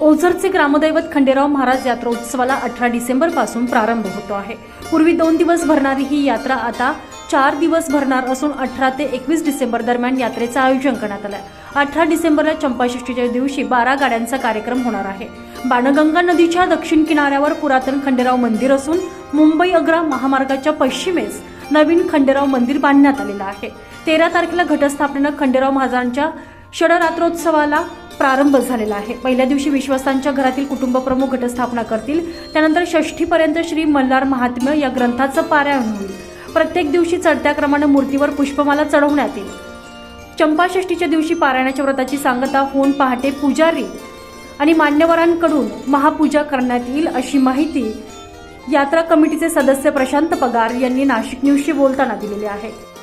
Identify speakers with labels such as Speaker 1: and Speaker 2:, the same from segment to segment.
Speaker 1: ओझरचे ग्रामदैवत खंडेराव महाराज यात्रा उत्सवाला अठरा डिसेंबरपासून प्रारंभ होतो आहे. पूर्वी दोन दिवस भरणारी ही यात्रा आता चार दिवस भरणार असून अठरा ते एकवीस डिसेंबर दरम्यान यात्रेचं आयोजन करण्यात आलं आहे अठरा डिसेंबरला चंपाषष्टीच्या दिवशी बारा गाड्यांचा कार्यक्रम होणार आहे. बाणगंगा नदीच्या दक्षिण किनाऱ्यावर पुरातन खंडेराव मंदिर असून मुंबई अग्रा महामार्गाच्या पश्चिमेस नवीन खंडेराव मंदिर बांधण्यात आलेलं आहे. तेरा तारखेला घटस्थापनेनं खंडेराव महाराजांच्या षडरात्रोत्सवाला प्रारंभ झालेला आहे. पहिल्या दिवशी विश्वस्तांच्या घरातील कुटुंब प्रमुख घटस्थापना करतील. त्यानंतर षष्ठीपर्यंत श्री मल्हार महात्म्य या ग्रंथाचं पारायण होईल. प्रत्येक दिवशी चढत्या क्रमानं मूर्तीवर पुष्पमाला चढवण्यात येईल. चंपाषष्ठीच्या दिवशी पारायणाच्या व्रताची सांगता होऊन पहाटे पुजारी आणि मान्यवरांकडून महापूजा करण्यात येईल अशी माहिती यात्रा कमिटीचे सदस्य प्रशांत पगार यांनी नाशिक न्यूजशी बोलताना दिलेली आहे.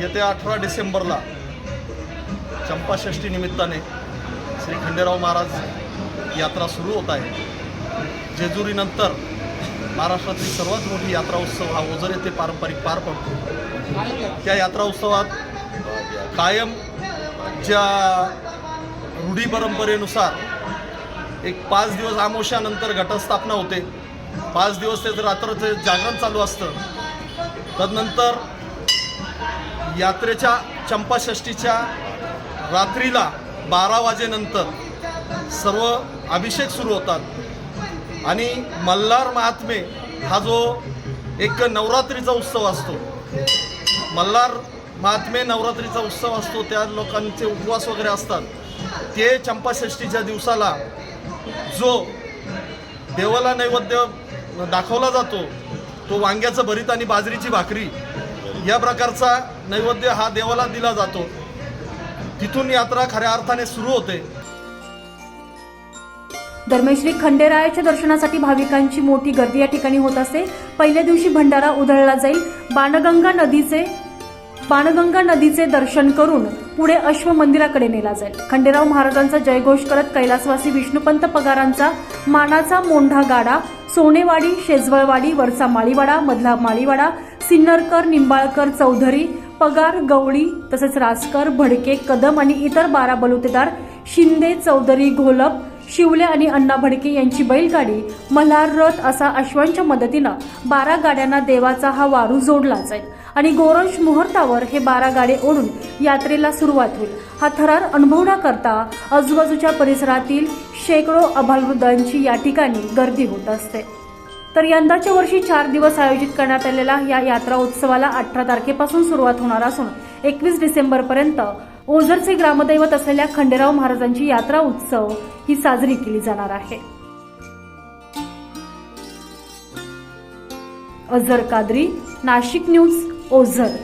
Speaker 2: येत्या अठरा डिसेंबरला चंपाषष्ठी निमित्ताने श्री खंडेराव महाराज यात्रा सुरू होत आहे. जेजुरीनंतर महाराष्ट्रातील सर्वात मोठी यात्रा उत्सव हा ओझर येथे पारंपरिक पार पडतो. त्या यात्रा उत्सवात कायम ज्या रूढी परंपरेनुसार एक पाच दिवस आमोशानंतर घटस्थापना होते. पाच दिवस त्याचं रात्रचं जागरण चालू असतं. तदनंतर यात्रेच्या चंपाषष्टीच्या रात्रीला बारा वाजेनंतर सर्व अभिषेक सुरू होतात. आणि मल्हार महात्मे हा जो एक नवरात्रीचा उत्सव असतो. मल्हार महात्मे नवरात्रीचा उत्सव असतो त्या लोकांचे उपवास वगैरे असतात. ते चंपाषष्टीच्या दिवसाला जो देवाला नैवेद्य दाखवला जातो तो वांग्याचं भरीत आणि बाजरीची भाकरी या प्रकारचा नैवेद्य हा देवाला दिला जातो. तिथून यात्रा खऱ्या अर्थाने सुरू होते.
Speaker 1: दरम्यान खंडेरायाच्या दर्शनासाठी भाविकांची मोठी गर्दी या ठिकाणी होत असते पहिल्या दिवशी भंडारा उधळला जाईल. बाणगंगा नदीचे बाणगंगा नदीचे दर्शन करून पुढे अश्व मंदिराकडे नेला जाईल. खंडेराव महाराजांचा जयघोष करत कैलासवासी विष्णुपंत पगारांचा मानाचा मोंढा गाडा सोनेवाडी शेजवळवाडी वरचा माळीवाडा मधला माळीवाडा सिन्नरकर निंबाळकर चौधरी पगार गवळी तसेच रासकर भडके कदम आणि इतर बारा बलुतेदार शिंदे चौधरी घोलप शिवले आणि अण्णा भडके यांची बैलगाडी मल्हार रथ असा अश्वांच्या मदतीनं बारा गाड्यांना देवाचा हा वारू जोडला जाईल आणि गोरंश मुहूर्तावर हे बारा गाडे ओढून यात्रेला सुरुवात होईल. हा थरार अनुभवण्याकरता आजूबाजूच्या परिसरातील शेकडो अभालवृद्धांची या ठिकाणी गर्दी होत असते. तर यंदाच्या वर्षी चार दिवस आयोजित करण्यात आलेला या यात्रा उत्सवाला अठरा तारखेपासून सुरुवात होणार असून एकवीस डिसेंबरपर्यंत ओझरचे ग्रामदैवत असलेल्या खंडेराव महाराजांची यात्रा उत्सव ही साजरी केली जाणार आहे. अझर कादरी नाशिक न्यूज ओझर.